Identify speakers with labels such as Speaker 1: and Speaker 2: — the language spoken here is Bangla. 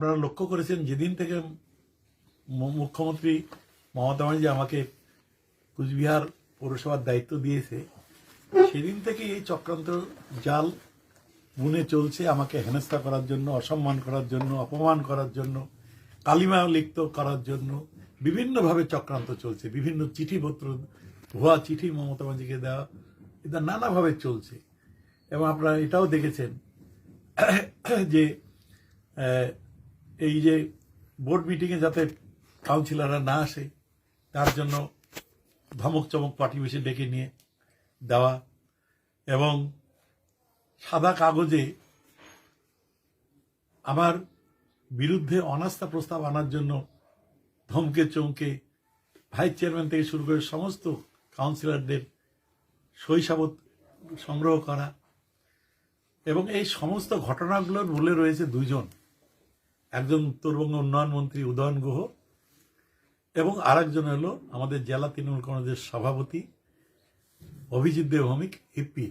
Speaker 1: আপনারা লক্ষ্য করেছেন যেদিন থেকে মুখ্যমন্ত্রী মমতা ব্যানার্জি আমাকে কুচবিহার পৌরসভার দায়িত্ব দিয়েছে, সেদিন থেকে এই চক্রান্ত জাল বুনে চলছে, আমাকে হেনস্থা করার জন্য, অসম্মান করার জন্য, অপমান করার জন্য কালিমা লিপ্ত করার জন্য বিভিন্নভাবে চক্রান্ত চলছে। বিভিন্ন চিঠিপত্র, ভুয়া চিঠি মমতা ব্যানার্জিকে দেওয়া, এটা নানাভাবে চলছে। এবং আপনারা এটাও দেখেছেন যে এই যে বোর্ড মিটিংয়ে যাতে কাউন্সিলররা না আসে, তার জন্য ধমক চমক পার্টি বেশি ডেকে নিয়ে দেওয়া এবং সাদা কাগজে আমার বিরুদ্ধে অনাস্থা প্রস্তাব আনার জন্য ধমকে চমকে ভাইস চেয়ারম্যান থেকে শুরু করে সমস্ত কাউন্সিলরদের শৈশাবত সংগ্রহ করা এবং এই সমস্ত ঘটনাগুলোর মূলে রয়েছে দুজন একজন উত্তরবঙ্গ উন্নয়ন মন্ত্রী উদয়ন গুহ এবং আরেকজন হলো আমাদের জেলা তৃণমূল কংগ্রেসের সভাপতি অভিজিৎ দেব ভৌমিক হিপ্পি